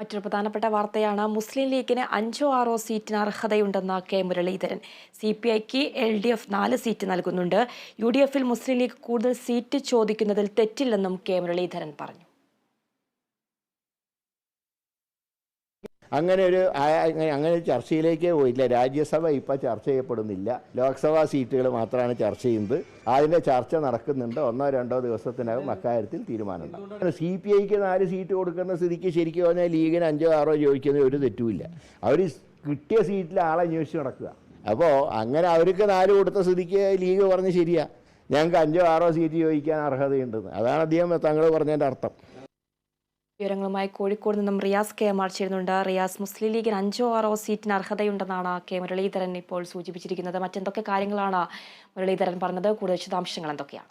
മറ്റൊരു പ്രധാനപ്പെട്ട വാർത്തയാണ്. മുസ്ലിം ലീഗിന് അഞ്ചോ ആറോ സീറ്റിന് അർഹതയുണ്ടെന്ന കെ മുരളീധരൻ. സി പി ഐക്ക് എൽ ഡി എഫ് നാല് സീറ്റ് നൽകുന്നുണ്ട്. യു ഡി എഫിൽ മുസ്ലിം ലീഗ് കൂടുതൽ സീറ്റ് ചോദിക്കുന്നതിൽ തെറ്റില്ലെന്നും കെ മുരളീധരൻ പറഞ്ഞു. അങ്ങനെ ഒരു അങ്ങനെ ചർച്ചയിലേക്ക് പോയില്ല രാജ്യസഭ ഇപ്പോൾ ചർച്ച ചെയ്യപ്പെടുന്നില്ല. ലോക്സഭാ സീറ്റുകൾ മാത്രമാണ് ചർച്ച ചെയ്യുന്നത്. അതിന്റെ ചർച്ച നടക്കുന്നുണ്ട്. ഒന്നോ രണ്ടോ ദിവസത്തിനകം അക്കാര്യത്തിൽ തീരുമാനമുണ്ടാകും. സി പി ഐക്ക് നാല് സീറ്റ് കൊടുക്കുന്ന സ്ഥിതിക്ക് ശരിക്കും പറഞ്ഞാൽ ലീഗിന് അഞ്ചോ ആറോ ചോദിക്കുന്നത് ഒരു തെറ്റുമില്ല. അവർ കിട്ടിയ സീറ്റിൽ ആളെ അന്വേഷിച്ച് നടക്കുക. അപ്പോൾ അങ്ങനെ അവർക്ക് നാല് കൊടുത്ത സ്ഥിതിക്ക് ലീഗ് പറഞ്ഞ് ശരിയാണ് ഞങ്ങൾക്ക് അഞ്ചോ ആറോ സീറ്റ് ചോദിക്കാൻ അർഹതയുണ്ടെന്ന്. അതാണ് അദ്ദേഹം തങ്ങൾ പറഞ്ഞതിന്റെ അർത്ഥം. വിവരങ്ങളുമായി കോഴിക്കോട് നിന്നും റിയാസ് കെ എം ആർ ചേരുന്നുണ്ട്. റിയാസ് മുസ്ലിം ലീഗിന് അഞ്ചോ ആറോ സീറ്റിന് അർഹതയുണ്ടെന്നാണ് കെ മുരളീധരൻ ഇപ്പോൾ സൂചിപ്പിച്ചിരിക്കുന്നത്. മറ്റെന്തൊക്കെ കാര്യങ്ങളാണ് മുരളീധരൻ പറഞ്ഞത്? കൂടുതൽ വിശദാംശങ്ങൾ എന്തൊക്കെയാണ്?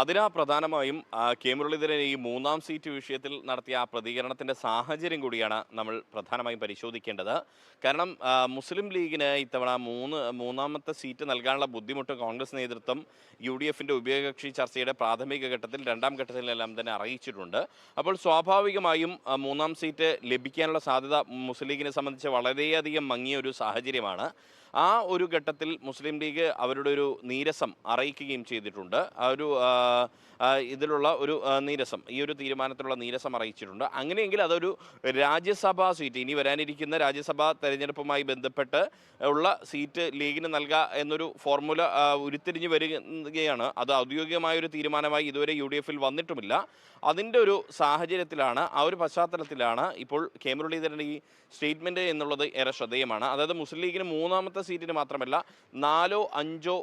അതിനാ പ്രധാനമായും കെ മുരളീധരൻ ഈ മൂന്നാം സീറ്റ് വിഷയത്തിൽ നടത്തിയ ആ പ്രതികരണത്തിന്റെ സാഹചര്യം കൂടിയാണ് നമ്മൾ പ്രധാനമായും പരിശോധിക്കേണ്ടത്. കാരണം മുസ്ലിം ലീഗിന് ഇത്തവണ മൂന്ന് മൂന്നാമത്തെ സീറ്റ് നൽകാനുള്ള ബുദ്ധിമുട്ട് കോൺഗ്രസ് നേതൃത്വം യു ഡി എഫിന്റെ ഉഭയകക്ഷി ചർച്ചയുടെ പ്രാഥമിക ഘട്ടത്തിൽ രണ്ടാം ഘട്ടത്തിലെല്ലാം തന്നെ അറിയിച്ചിട്ടുണ്ട്. അപ്പോൾ സ്വാഭാവികമായും മൂന്നാം സീറ്റ് ലഭിക്കാനുള്ള സാധ്യത മുസ്ലിം ലീഗിനെ സംബന്ധിച്ച് വളരെയധികം മങ്ങിയ ഒരു സാഹചര്യമാണ്. ആ ഒരു ഘട്ടത്തിൽ മുസ്ലിം ലീഗ് അവരുടെ ഒരു നീരസം അറിയിക്കുകയും ചെയ്തിട്ടുണ്ട്. ആ ഒരു ഇതിലുള്ള ഒരു നീരസം ഈ ഒരു തീരുമാനത്തിലുള്ള നീരസം അറിയിച്ചിട്ടുണ്ട്. അങ്ങനെയെങ്കിൽ അതൊരു രാജ്യസഭാ സീറ്റ് ഇനി വരാനിരിക്കുന്ന രാജ്യസഭാ തെരഞ്ഞെടുപ്പുമായി ബന്ധപ്പെട്ട് ഉള്ള സീറ്റ് ലീഗിന് നൽകുക എന്നൊരു ഫോർമുല ഉരുത്തിരിഞ്ഞു ഉരുത്തിരിഞ്ഞ് വരികയാണ്. അത് ഔദ്യോഗികമായ ഒരു തീരുമാനമായി ഇതുവരെ യു ഡി എഫിൽ വന്നിട്ടുമില്ല. അതിന്റെ ഒരു സാഹചര്യത്തിലാണ് ആ ഒരു പശ്ചാത്തലത്തിലാണ് ഇപ്പോൾ കെ മുരളീധരന്റെ ഈ സ്റ്റേറ്റ്മെന്റ് എന്നുള്ളത് ഏറെ ശ്രദ്ധേയമാണ്. അതായത് മുസ്ലിം ലീഗിന് മൂന്നാമത്തെ സീറ്റിന് മാത്രമല്ല നാലോ അഞ്ചോ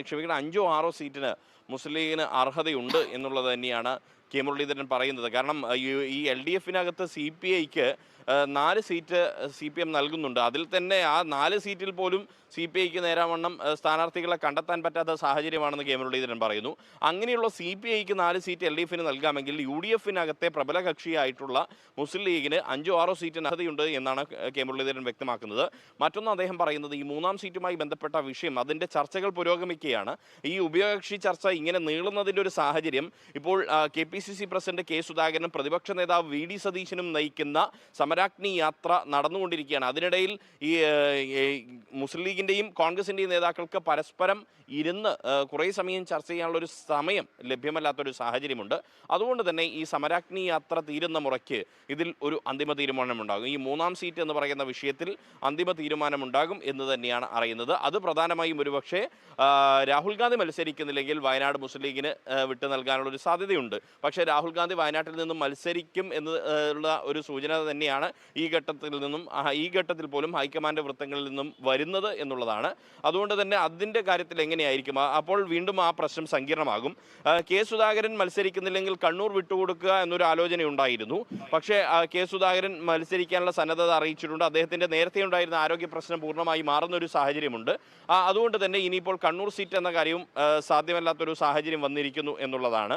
ക്ഷമിക്കണം അഞ്ചോ ആറോ സീറ്റിന് മുസ്ലിം ലീഗിന് അർഹതയുണ്ട് എന്നുള്ളത് തന്നെയാണ് കെ മുരളീധരൻ പറയുന്നത്. കാരണം ഈ- എൽ ഡി എഫിനകത്ത് സി പി ഐക്ക് നാല് സീറ്റ് സി പി എം നൽകുന്നുണ്ട്. അതിൽ തന്നെ ആ നാല് സീറ്റിൽ പോലും സി പി ഐക്ക് നേരാവണ്ണം സ്ഥാനാർത്ഥികളെ കണ്ടെത്താൻ പറ്റാത്ത സാഹചര്യമാണെന്ന് കെ മുരളീധരൻ പറയുന്നു. അങ്ങനെയുള്ള സി പി ഐക്ക് നാല് സീറ്റ് എൽ ഡി എഫിന് നൽകാമെങ്കിൽ യു ഡി എഫിനകത്തെ പ്രബല കക്ഷിയായിട്ടുള്ള മുസ്ലിം ലീഗിന് അഞ്ചോ ആറോ സീറ്റിന് അർഹതയുണ്ട് എന്നാണ് കെ മുരളീധരൻ വ്യക്തമാക്കുന്നത്. മറ്റൊന്ന് അദ്ദേഹം പറയുന്നത് ഈ മൂന്നാം സീറ്റുമായി ബന്ധപ്പെട്ട വിഷയം അതിന്റെ ചർച്ചകൾ പുരോഗമിക്കുകയാണ്. ഈ ഉഭയകക്ഷി ചർച്ച ഇങ്ങനെ നീളുന്നതിന്റെ ഒരു സാഹചര്യം ഇപ്പോൾ K P C C president K സുധാകരനും പ്രതിപക്ഷ നേതാവ് വി ഡി സതീശനും നയിക്കുന്ന സമരാഗ്നി യാത്ര നടന്നുകൊണ്ടിരിക്കുകയാണ്. അതിനിടയിൽ ഈ മുസ്ലിം ലീഗിന്റെയും കോൺഗ്രസിന്റെയും നേതാക്കൾക്ക് പരസ്പരം ഇരുന്ന് കുറേ സമയം ചർച്ച ചെയ്യാനുള്ള ഒരു സമയം ലഭ്യമല്ലാത്തൊരു സാഹചര്യമുണ്ട്. അതുകൊണ്ട് തന്നെ ഈ സമരാഗ്നി യാത്ര തീരുന്ന മുറയ്ക്ക് ഇതിൽ ഒരു അന്തിമ തീരുമാനമുണ്ടാകും. ഈ മൂന്നാം സീറ്റ് എന്ന് പറയുന്ന വിഷയത്തിൽ അന്തിമ തീരുമാനമുണ്ടാകും എന്ന് തന്നെയാണ് അറിയുന്നത്. അത് പ്രധാനമായും ഒരുപക്ഷെ രാഹുൽ ഗാന്ധി മത്സരിക്കുന്നില്ലെങ്കിൽ വയനാട് മുസ്ലിം ലീഗിന് വിട്ടു നൽകാനുള്ള ഒരു സാധ്യതയുണ്ട് പക്ഷേ രാഹുൽ ഗാന്ധി വയനാട്ടിൽ നിന്നും മത്സരിക്കും എന്ന് ഉള്ള ഒരു സൂചന തന്നെയാണ് ഈ ഘട്ടത്തിൽ നിന്നും ഈ ഘട്ടത്തിൽ പോലും ഹൈക്കമാൻഡ് വൃത്തങ്ങളിൽ നിന്നും വരുന്നത് എന്നുള്ളതാണ്. അതുകൊണ്ട് തന്നെ അതിന്റെ കാര്യത്തിൽ എങ്ങനെയായിരിക്കും? അപ്പോൾ വീണ്ടും ആ പ്രശ്നം സങ്കീർണമാകും. കെ സുധാകരൻ മത്സരിക്കുന്നില്ലെങ്കിൽ കണ്ണൂർ വിട്ടുകൊടുക്കുക എന്നൊരു ആലോചന ഉണ്ടായിരുന്നു. പക്ഷേ കെ സുധാകരൻ മത്സരിക്കാനുള്ള സന്നദ്ധത അറിയിച്ചിട്ടുണ്ട്. അദ്ദേഹത്തിന്റെ നേരത്തെ ഉണ്ടായിരുന്ന ആരോഗ്യ പ്രശ്നം പൂർണമായി മാറുന്ന ഒരു സാഹചര്യമുണ്ട് അതുകൊണ്ട് തന്നെ ഇനിയിപ്പോൾ കണ്ണൂർ സീറ്റ് എന്ന കാര്യവും സാധ്യമല്ലാത്തൊരു സാഹചര്യം വന്നിരിക്കുന്നു എന്നുള്ളതാണ്.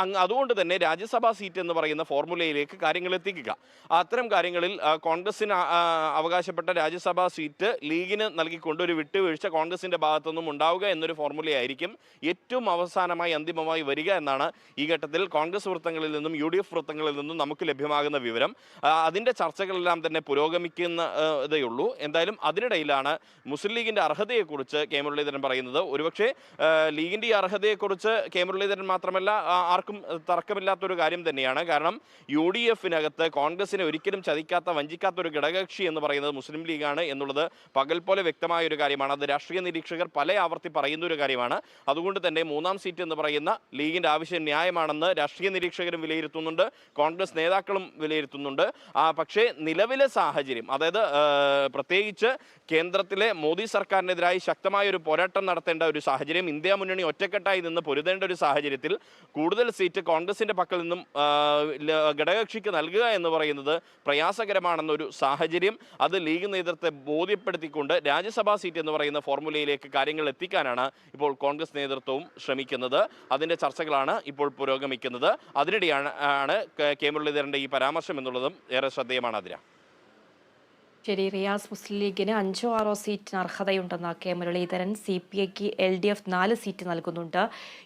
അങ് അതുകൊണ്ട് തന്നെ രാജ്യസഭാ സീറ്റ് എന്ന് പറയുന്ന ഫോർമുലയിലേക്ക് കാര്യങ്ങൾ എത്തിക്കുക. അത്തരം കാര്യങ്ങളിൽ കോൺഗ്രസിന് അവകാശപ്പെട്ട രാജ്യസഭാ സീറ്റ് ലീഗിന് നൽകിക്കൊണ്ട് ഒരു വിട്ടുവീഴ്ച കോൺഗ്രസിന്റെ ഭാഗത്തുനിന്നും ഉണ്ടാവുക എന്നൊരു ഫോർമുലയായിരിക്കും ഏറ്റവും അവസാനമായി അന്തിമമായി വരിക എന്നാണ് ഈ ഘട്ടത്തിൽ കോൺഗ്രസ് വൃത്തങ്ങളിൽ നിന്നും യു ഡി എഫ് വൃത്തങ്ങളിൽ നിന്നും നമുക്ക് ലഭ്യമാകുന്ന വിവരം. അതിന്റെ ചർച്ചകളെല്ലാം തന്നെ പുരോഗമിക്കുന്ന ഉള്ളൂ എന്തായാലും അതിനിടയിലാണ് മുസ്ലിം ലീഗിന്റെ അർഹതയെക്കുറിച്ച് കെ. മുരളീധരൻ പറയുന്നത്. ഒരുപക്ഷെ ലീഗിന്റെ ഈ അർഹതയെക്കുറിച്ച് കെ. മുരളീധരൻ മാത്രമല്ല ആർക്കും തർക്കമില്ലാത്തൊരു കാര്യം തന്നെയാണ്. കാരണം യു ഡി എഫിനകത്ത് കോൺഗ്രസിനെ ഒരിക്കലും ചതിക്കാത്ത വഞ്ചിക്കാത്ത ഒരു ഘടകകക്ഷി എന്ന് പറയുന്നത് മുസ്ലിം ലീഗാണ് എന്നുള്ളത് പകൽ പോലെ വ്യക്തമായ ഒരു കാര്യമാണ്. അത് രാഷ്ട്രീയ നിരീക്ഷകർ പല ആവർത്തി പറയുന്ന ഒരു കാര്യമാണ്. അതുകൊണ്ട് തന്നെ മൂന്നാം സീറ്റ് എന്ന് പറയുന്ന ലീഗിന്റെ ആവശ്യം ന്യായമാണെന്ന് രാഷ്ട്രീയ നിരീക്ഷകരും വിലയിരുത്തുന്നുണ്ട്. കോൺഗ്രസ് നേതാക്കളും വിലയിരുത്തുന്നുണ്ട്. പക്ഷേ നിലവിലെ സാഹചര്യം അതായത് പ്രത്യേകിച്ച് കേന്ദ്രത്തിലെ മോദി സർക്കാരിനെതിരായി ശക്തമായ ഒരു പോരാട്ടം നടത്തേണ്ട ഒരു സാഹചര്യം ഇന്ത്യ മുന്നണി ഒറ്റക്കെട്ടായി നിന്ന് പൊരുതേണ്ട ഒരു സാഹചര്യത്തിൽ കൂടുതൽ സീറ്റ് കോൺഗ്രസിന്റെ പക്കൽ നിന്നും ഘടകകക്ഷിക്ക് നൽകുക എന്ന് പറയുന്നത് പ്രയാസകരമാണെന്നൊരു സാഹചര്യം. അത് ലീഗ് നേതൃത്വത്തെ ബോധ്യപ്പെടുത്തിക്കൊണ്ട് രാജ്യസഭാ സീറ്റ് എന്ന് പറയുന്ന ഫോർമുലയിലേക്ക് കാര്യങ്ങൾ എത്തിക്കാനാണ് ഇപ്പോൾ കോൺഗ്രസ് നേതൃത്വവും ശ്രമിക്കുന്നത്. അതിന്റെ ചർച്ചകളാണ് ഇപ്പോൾ പുരോഗമിക്കുന്നത്. അതിനിടെയാണ് ആണ് കെ മുരളീധരന്റെ ഈ പരാമർശം എന്നുള്ളതും ഏറെ ശ്രദ്ധേയമാണ് അതിര ശരി റിയാസ് മുസ്ലിം ലീഗിന് അഞ്ചോ ആറോ സീറ്റിന് അർഹതയുണ്ടെന്ന കെ മുരളീധരൻ സി പി ഐക്ക് എൽ ഡി എഫ് നാല് സീറ്റ് നൽകുന്നുണ്ട്.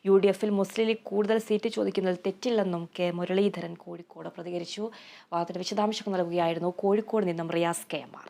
യു ഡി എഫിൽ മുസ്ലിം ലീഗ് കൂടുതൽ സീറ്റ് ചോദിക്കുന്നതിൽ തെറ്റില്ലെന്നും കെ മുരളീധരൻ കോഴിക്കോട് പ്രതികരിച്ചു. വാർത്തയുടെ വിശദാംശങ്ങൾ നൽകുകയായിരുന്നു കോഴിക്കോട് നിന്നും റിയാസ് കെ എം ആർ.